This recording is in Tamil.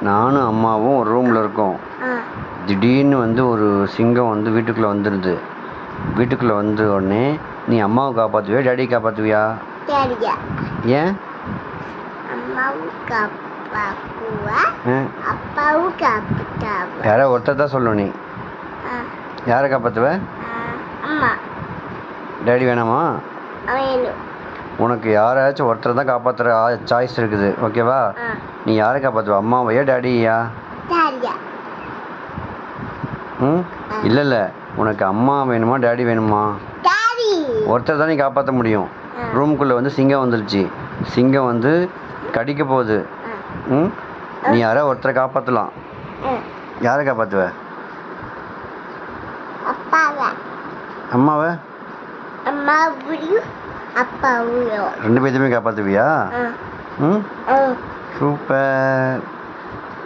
நானும் அம்மாவும் ஒரு ரூமில் இருக்கோம். திடீர்னு வந்து ஒரு சிங்கம் வந்து வீட்டுக்குள்ளே வந்துடுது வீட்டுக்குள்ளே வந்த உடனே நீ அம்மாவை காப்பாற்றுவியா டேடி காப்பாற்றுவியா ஏன்? யாரோ ஒருத்தர் தான் சொல்லணும் நீ. யாரை காப்பாற்றுவ டேடி வேணாமா? வேணும் உனக்கு யாராச்சும் ஒருத்தர் தான் காப்பாற்றுற சாய்ஸ் இருக்குது. ஓகேவா நீ யாரை காப்பாற்றுவ அம்மாவையா டேடியா சரியா ம்? இல்லை இல்லை உனக்கு அம்மா வேணுமா டேடி வேணுமா? ஒருத்தர் தான் நீ காப்பாற்ற முடியும். ரூம்குள்ளே வந்து சிங்கம் வந்துருச்சு. சிங்கம் வந்து கடிக்க போகுது. ம்? நீ யாரோ ஒருத்தரை காப்பாற்றலாம் யாரை காப்பாற்றுவ அப்பாவா. அம்மாவை? அம்மாவையும் அப்பாவையும் ரெண்டு பேர்த்தையுமே காப்பாற்றுவியா ம்? சூப்பர்.